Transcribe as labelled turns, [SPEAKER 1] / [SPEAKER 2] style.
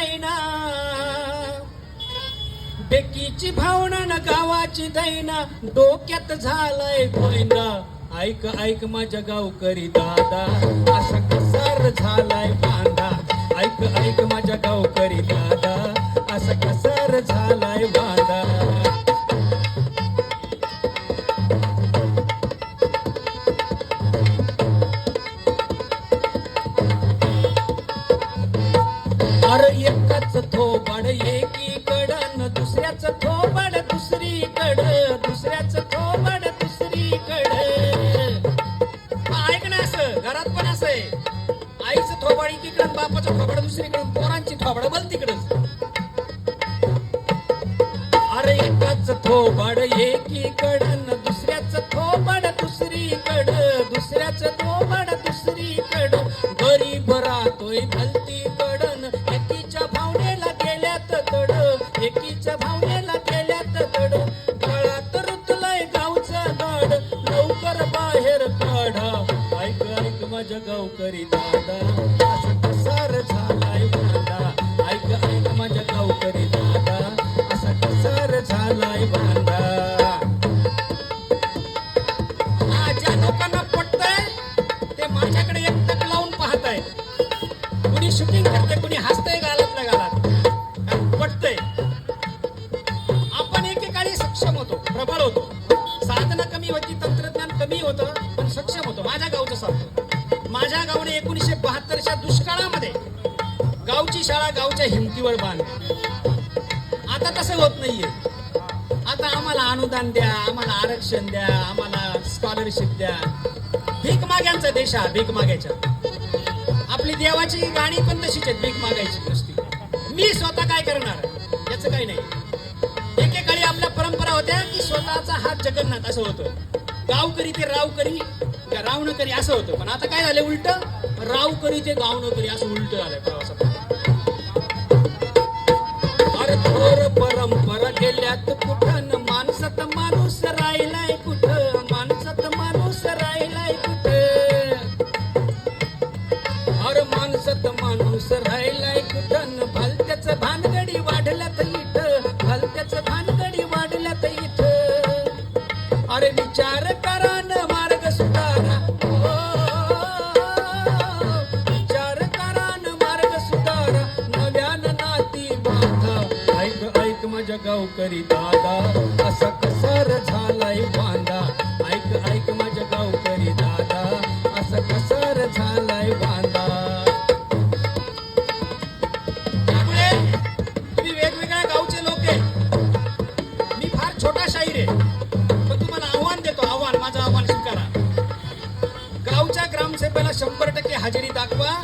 [SPEAKER 1] दैना। बेकीची भावना न गावाची दैना डोक्यात झालाय गोविंदा ऐक ऐक माझ्या गावकरी दादा असा कसार झालाय बांधा. ऐक ऐक माझ्या गावकरी दादा. थोबड दुसरीकड दुसऱ्याच थोबड दुसरीकड. ऐक ना असं घरात पण असं आहे. आईचं थोबड एकीकडं बापाचं थोबड दुसरीकडं पोरांची थोबड बल तिकडच अरे एकाच थोबड एकीकडं दुसऱ्याच थोबड दुसरीकड. ऐक करी दादा. असं कसार झालाय बांधा ऐक ऐक माझ्या गावकरी दादा. असा कसार झालाय बांधा ज्या लोकांना पटतंय ते माझ्याकडे लावून पाहताय. कुणी शूटिंग करते कुणी हसतंय ना गालात. कारण पटतंय. आपण एकेकाळी सक्षम होतो प्रबळ होतो. साधना कमी होती तंत्रज्ञान कमी होतं पण सक्षम एकोणीसशे बहात्तरच्या दुष्काळामध्ये गावची शाळा गावच्या हिमतीवर बांधली. आता तसं होत नाहीये. आता आम्हाला अनुदान द्या आम्हाला आरक्षण द्या आम्हाला स्कॉलरशिप द्या. भीक माग्यांचा देश हा भीक मागायच्या आपली देवाची गाणी पण तशीच आहेत भीक मागायची नुसती. मी स्वतः काय करणार? याचं काही नाही. एकेकाळी आपल्या परंपरा होत्या की स्वतःचा हात जगन्नाथ असं होतं. गावकरी ते रावकरी. रावण रावणकरी असं होतं. पण आता काय झालं उलट? रावकरी ते गावनकरी असं उलट झालं प्रवासात. फार विचार करा न मार्ग सुधारा. विचार करा न मार्ग सुधारा. नव्यान नाती बांधा. ऐक ऐक माझ्या गावकरी दादा असा कसार झालाय बांधा शंभर टक्के हजेरी दाखवा.